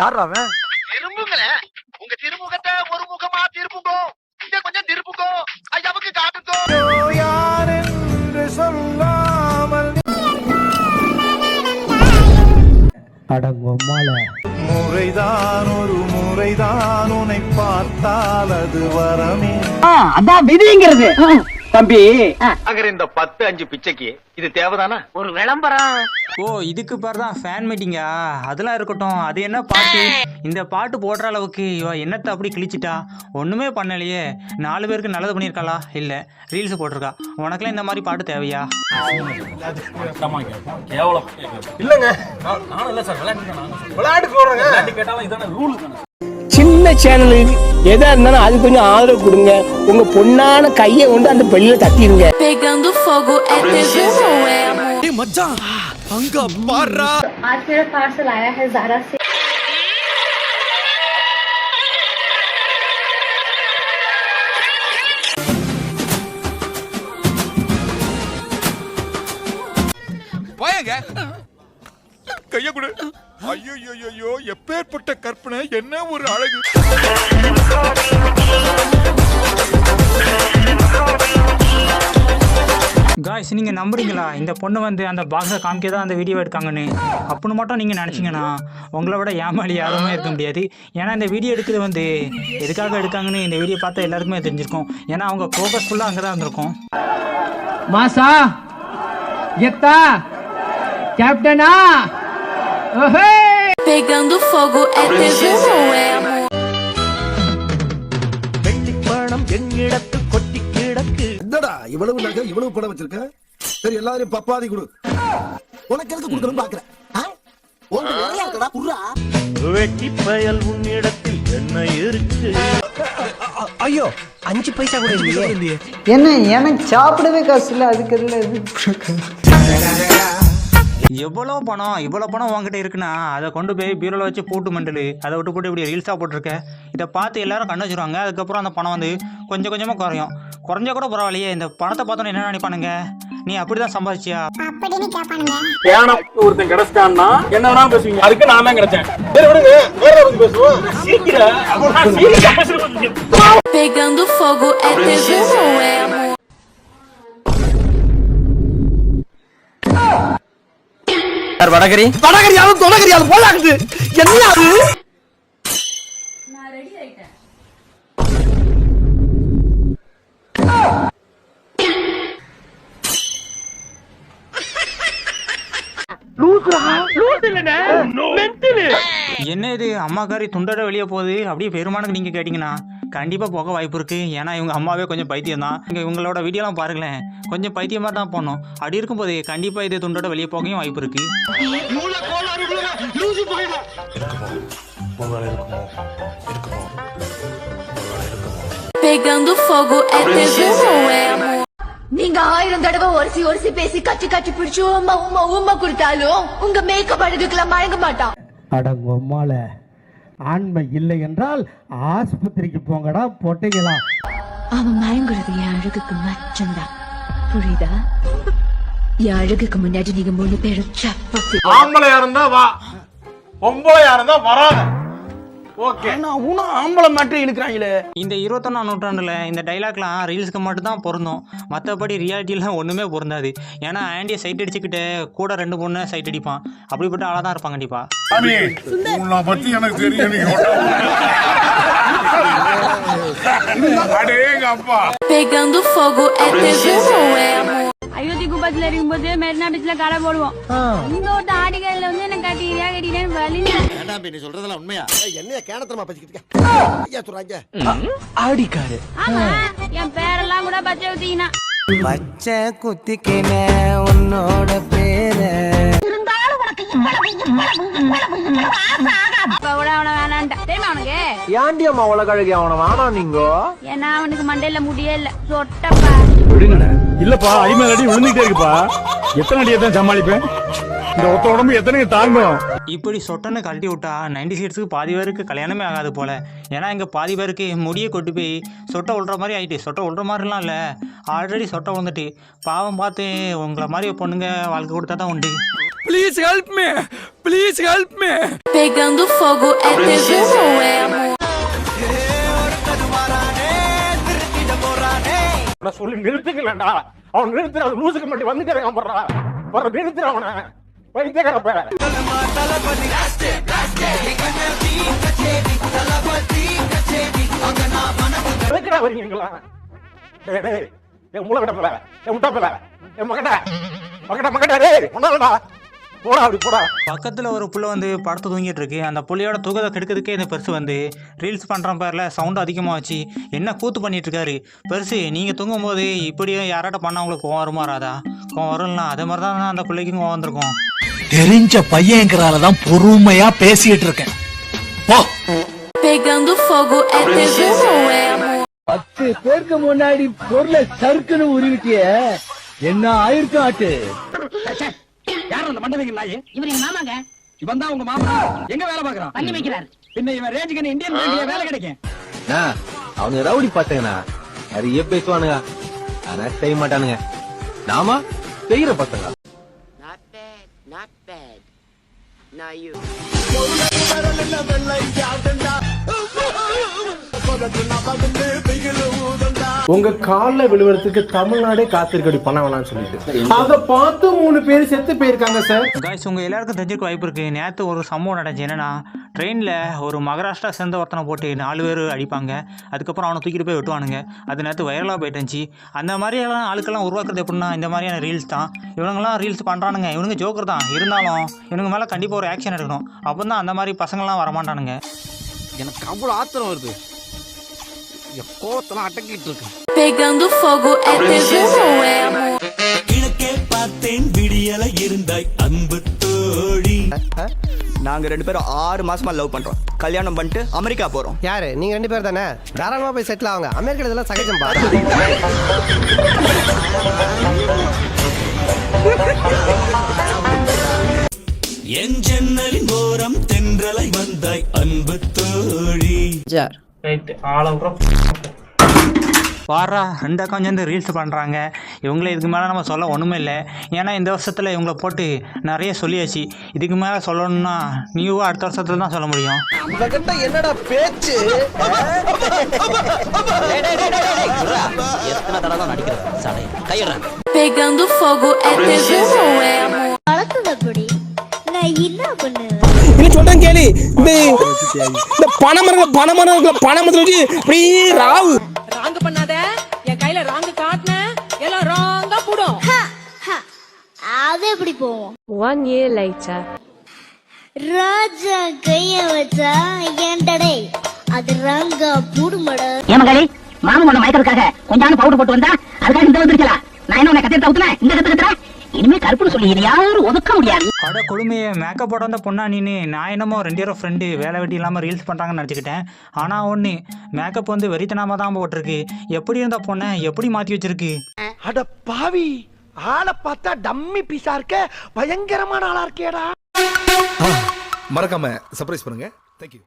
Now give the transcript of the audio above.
யார் அவன்? உங்க திருமுகத்தை ஒரு முகமா திருப்புங்கோ. இங்க கொஞ்சம் திருப்புங்கோ. ஐயாவுக்கு காட்டுங்கோ. முறைதான் ஒரு முறைதான் உன்னை பார்த்தால் அது வரமே. அதான் விதிங்கிறது. தம்பி. அகர இந்த பத்து அஞ்சு பிச்சைக்கு இது தேவைதானா? ஒரு விளம்பரம். ஓ இதுக்கு பேர் தான் ஃபேன் மீட்டிங்கா அதெல்லாம் இருக்கட்டும். அது என்ன பாட்டு? இந்த பாட்டு போடுற அளவுக்கு இவ என்னத்தை அப்படி கிழிச்சிட்டா? ஒன்றுமே பண்ணலையே. நாலு பேருக்கு நல்லது பண்ணியிருக்காளா? இல்லை ரீல்ஸ் போட்டிருக்கா. உனக்குலாம் இந்த மாதிரி பாட்டு தேவையா? சின்ன சேனலு எதா இருந்தாலும் அது கொஞ்சம் ஆதரவு கொடுங்க உங்க பொண்ணான கையை கொண்டு அந்த பெல்லில தட்டிடுங்க Pegando fogo é TV ou é amor? आज मेरा पार्सल आया है जारा से கைய கொடு. ஐயோ ஐயோ எப்பேற்பட்ட கற்பனை என்ன ஒரு அழகு. காய்ஸ் நீங்கள் நம்புறீங்களா? இந்த பொண்ணு வந்து அந்த பாக்ஸை காமிக்க தான் அந்த வீடியோ எடுக்காங்கன்னு. அப்படின்னு மட்டும் நீங்கள் நினச்சிங்கன்னா உங்களை விட ஏமாளி யாருமே இருக்க முடியாது. ஏன்னா இந்த வீடியோ எடுக்கிறது வந்து எதுக்காக எடுக்காங்கன்னு இந்த வீடியோ பார்த்தா எல்லாருக்குமே தெரிஞ்சிருக்கும். ஏன்னா அவங்க ஃபோக்கஸ் ஃபுல்லாக அங்கே தான் இருந்திருக்கும். மாசா எத்தா கேப்டனா Pegando fogo é TV ou é amor? என்னடா இவ்வளவு நகை இவ்வளவு பணம் வச்சிருக்க? சரி எல்லாரையும் பப்பாதி கொடு. உனக்கு எதுக்கு கொடுக்கணும் பாக்குறேன். நிறைய இருக்கடா வெட்டி பயல் உன்னிடத்தில் என்ன இருக்கு? ஐயோ அஞ்சு பைசா கூட இல்லையே. என்ன எனக்கு சாப்பிடவே காசு இல்லை அதுக்கு எதில் எவ்வளோ பணம் இவ்வளோ பணம் உங்ககிட்ட இருக்குன்னா அதை கொண்டு போய் பீரோவில் வச்சு போட்டு மண்டலு அதை விட்டு போட்டு இப்படி ரீல்ஸாக போட்டிருக்க. இதை பார்த்து எல்லாரும் கண்ணு வச்சுருவாங்க. அதுக்கப்புறம் அந்த பணம் வந்து கொஞ்சம் கொஞ்சமாக குறையும். குறைஞ்சா கூட பரவாயில்லையே இந்த பணத்தை பார்த்தோன்னே என்ன நினைப்பானுங்க? நீ அப்படி தான் சம்பாதிச்சியா ஒருத்தன் கிடைச்சிட்டான்னா என்ன வேணாலும் பேசுவீங்க. அதுக்கு நான் தான் கிடைச்சேன். விடுங்க வேற பேசுவோம். வடகரி. வடகரியாலும் தொடகரியாலும் போலாகுது. என்ன அது? என்ன இது அம்மாக்காரி துண்டோட வெளியே போகுது. அப்படியே பெருமானுக்கு நீங்கள் கேட்டிங்கன்னா. கண்டிப்பாக போக வாய்ப்பு இருக்குது ஏன்னா இவங்க அம்மாவே கொஞ்சம் பைத்தியம் தான். இங்கே இவங்களோட வீடியோலாம் பாருங்களேன். கொஞ்சம் பைத்தியமாக தான் போனோம் அப்படி இருக்கும்போது கண்டிப்பாக இது துண்டோட வெளியே போகவும் வாய்ப்பு இருக்குது Pegando fogo é TV ou é amor? நீங்க ஆயிரம் தடவை ஒரிசி ஒரிசி பேசி கச்சி கச்சி பிடிச்சு உமா உமா உமா கொடுத்தாலும் உங்க மேக்கப் அழகுக்கெல்லாம் வழங்க மாட்டான். அடங்கொம்மால ஆண்மை இல்லை என்றால் ஆஸ்பத்திரிக்கு போங்கடா பொட்டைங்களா அவன் மயங்குறது என் அழகுக்கு மச்சம்தான் புரியுதா? என் அழகுக்கு முன்னாடி நீங்க மூணு பேரும் சப்ப ஆம்பளையா இருந்தா வா. பொம்பளையா இருந்தா வராத. ஓகே. உனும் ஆம்பளை மட்டும் இழுக்கிறாங்களே. இந்த இருபத்தொன்னாம் நூற்றாண்டில் இந்த டைலாக்லாம் ரீல்ஸுக்கு மட்டும்தான் பொருந்தும். மற்றபடி ரியாலிட்டிலாம் ஒன்றுமே பொருந்தாது. ஏன்னா ஆண்டியை சைட் அடிச்சுக்கிட்டு கூட ரெண்டு பொண்ணு சைட் அடிப்பான். அப்படிப்பட்ட ஆளாக தான் இருப்பான் கண்டிப்பாா. பத்தி எனக்கு தெரியும் Pegando fogo é TV ou é amor? Ayodhya குப்பத்துல இருக்கும்போது மெரினா பீச்ல கடை போடுவோம். இங்க ஒரு ஆடிகள்ல வந்து என்ன கட்டிக்கிறியா கட்டிக்கிறேன்னு வழி நீ சொல்றதெல்லாம் உண்மையா? என்னைய கேனத்தனமா பேசிக்கிட்டு ஐயா சொல்றாங்க ஆடிக்காரு. ஆமா என் பேரெல்லாம் கூட பச்சை ஊத்திக்கினா. பச்சை குத்திக்கின உன்னோட பேரை. அப்ப கூட அவனை வேணான்ட்டான். தெரியுமா அவனுக்கு ஏண்டி அம்மா உலகழகி அவனை வானா நீங்க? ஏன்னா அவனுக்கு மண்டையில முடியே இல்ல. சொட்டப்பா. இல்லப்பா ஐமேல் அடி விழுந்துட்டே இருக்குப்பா. எத்தனை அடியை தான் சமாளிப்பேன்? இந்த ஒத்த உடம்பு எத்தனை தாங்கும். இப்படி சொட்டனை கழட்டி விட்டா நைன்டி சீட்ஸுக்கு பாதி பேருக்கு கல்யாணமே ஆகாது போல. ஏன்னா இங்கே பாதி பேருக்கு முடியை கொண்டு போய் சொட்டை விழுற மாதிரி ஆயிட்டு. சொட்டை விழுற மாதிரிலாம் இல்லை. ஆல்ரெடி சொட்டை விழுந்துட்டு பாவம் பார்த்து உங்களை மாதிரி பொண்ணுங்க வாழ்க்கை கொடுத்தா தான் உண்டு. Please help me please help me Pegando fogo é tesão ou é amor? அவனை சொல்லி நிறுத்துக்கலடா. அவன் நிறுத்துற அது லூசுக்கு மட்டும் வந்துக்கிறேன் போடுறா வர நிறுத்துற அவனை. வைத்தியக்கார பேர. எதுக்குடா வரீங்களா டேய் டேய் என் மூளை கிடப்பல என் முட்டா என் மகட்ட மகட்ட மகட்ட டேய் ஒன்னாலடா போடா அப்படி போடா. பக்கத்தில் ஒரு புள்ள வந்து படத்தை தூங்கிட்டு இருக்கு. அந்த புள்ளையோட தூக்கத்தை கெடுக்கிறதுக்கே இந்த பெருசு வந்து ரீல்ஸ் பண்ணுறான் பேரில் சவுண்ட் அதிகமாக வச்சு. என்ன கூத்து பண்ணிட்டு இருக்காரு? பெருசு நீங்கள் தூங்கும் போது இப்படியும் யாராட்ட பண்ண உங்களுக்கு கோவம் வருமா வராதா கோவம் வரும்ல அதே மாதிரி தான் அந்த பிள்ளைக்கும் கோவம் வந்திருக்கும். தெரிஞ்ச பையங்கிறால தான் பொறுமையா பேசிட்டு இருக்கேன். போ. Pegando fogo é tesão ou é amor? பத்து பேருக்கு முன்னாடி பொருளை சறுக்குன்னு உருவிட்டிய. என்ன ஆயிருக்கும் ஆட்டு? யார் அந்த மண்டபங்க நாயே? இவர் எங்க மாமாங்க. இவன் தான் உங்க மாமா. எங்க வேலை பாக்குறான் பண்ணி வைக்கிறார். பின்ன இவன் ரேஞ்சுக்கு இந்தியன் பேங்க்ல வேலை கிடைக்கும்? அவனுங்க ரவுடி பாத்தீங்கன்னா நிறைய பேசுவானுங்க. ஆனா செய்ய மாட்டானுங்க. நாம செய்யற பசங்க. Not bad, not bad. Now you. உங்க கால்ல விழுவறதுக்கு தமிழ்நாடே காத்திருக்கடி பண்ண வேணாம்னு சொல்லிட்டு. அத பார்த்து மூணு பேர் செத்து போயிருக்காங்க சார். காய்ஸ் உங்கள் எல்லாருக்கும் தெரிஞ்சிருக்க வாய்ப்பு இருக்குது நேற்று ஒரு சம்பவம் நடந்துச்சு. என்னன்னா ட்ரெயினில் ஒரு மகாராஷ்டிரா சேர்ந்த ஒருத்தனை போட்டு நாலு பேர் அடிப்பாங்க. அதுக்கப்புறம் அவனை தூக்கிட்டு போய் வெட்டுவானுங்க. அது நேற்று வைரலாக போயிட்டுருந்துச்சு அந்த மாதிரியெல்லாம் ஆளுக்கெல்லாம் உருவாக்குறது எப்படின்னா இந்த மாதிரியான ரீல்ஸ் தான். இவனுங்கெல்லாம் ரீல்ஸ் பண்ணுறானுங்க இவனுங்க ஜோக்கர் தான். இருந்தாலும் இவனுங்க மேலே கண்டிப்பாக ஒரு ஆக்ஷன் எடுக்கணும். அப்போ தான் அந்த மாதிரி பசங்கள்லாம் வரமாட்டானுங்க. எனக்கு அவ்வளவு ஆத்திரம் வருது. என் கோவத்தெல்லாம் அடக்கிட்டு இருக்கேன் Pegando fogo é tesão ou é amor? கிழக்கே பார்த்தேன் விடியல இருந்தாய் அன்பு தோழி. நாங்க ரெண்டு பேரும் ஆறு மாசமா லவ் பண்றோம். கல்யாணம் பண்ணிட்டு அமெரிக்கா போறோம். யாரு? நீங்க ரெண்டு பேர் தானே? தாராளமா போய் செட்டில் ஆகுங்க அமெரிக்கா இதெல்லாம் சகஜம் பா. என் ஜன்னலின் ஓரம் தென்றலை வந்தாய் அன்பு தோழி. ஜார். வாரா ரெண்டு அக்கா சேர்ந்து ரீல்ஸ் பண்ணுறாங்க இவங்கள இதுக்கு மேலே நம்ம சொல்ல ஒன்றுமே இல்லை. ஏன்னா இந்த வருஷத்தில் இவங்கள போட்டு நிறைய சொல்லியாச்சு. இதுக்கு மேலே சொல்லணும்னா நீயும் அடுத்த வருஷத்துல தான் சொல்ல முடியும். என்னடா பேச்சு? Pegando fogo é é amor? சொல்றேன் கேளு. இந்த இந்த பனைமரம் இருக்குல்ல பனைமரத்துல வச்சு அப்படியே ராவு. ராங்கு பண்ணாத. என் கையில ராங்கு காட்டின. எல்லாம் ராங்கா போடும். அது எப்படி போவோம்? One year later. ராஜா கைய வச்சா ஏண்டடே? அது ரங்கா புடுமடா. ஏமகாளி மாமன் ஒண்ணு மயக்கிறதுக்காக கொஞ்சம் பவுடர் போட்டு வந்தா அதுக்காக இந்த வந்துருக்கலாம் நான் என்ன உன்னை கத்திட்டு ஊத்துனேன் இந்த கத்து கத்துறேன் இனிமே கருப்புன்னு சொல்லி இதை யாரும் ஒதுக்க முடியாது. அட கொடுமையை மேக்கப் போட வந்த பொண்ணா நீனு நான் என்னமோ ரெண்டு பேரும் ஃப்ரெண்டு வேலை வெட்டி இல்லாமல் ரீல்ஸ் பண்ணுறாங்கன்னு நினச்சிக்கிட்டேன். ஆனால் ஒன்று மேக்கப் வந்து வெறித்தனமாக தான் போட்டிருக்கு. எப்படி இருந்த பொண்ணை எப்படி மாற்றி வச்சிருக்கு? அட பாவி ஆளை பார்த்தா டம்மி பீஸா இருக்க பயங்கரமான ஆளா இருக்கேடா. மறக்காம சர்ப்ரைஸ் பண்ணுங்க. தேங்க்யூ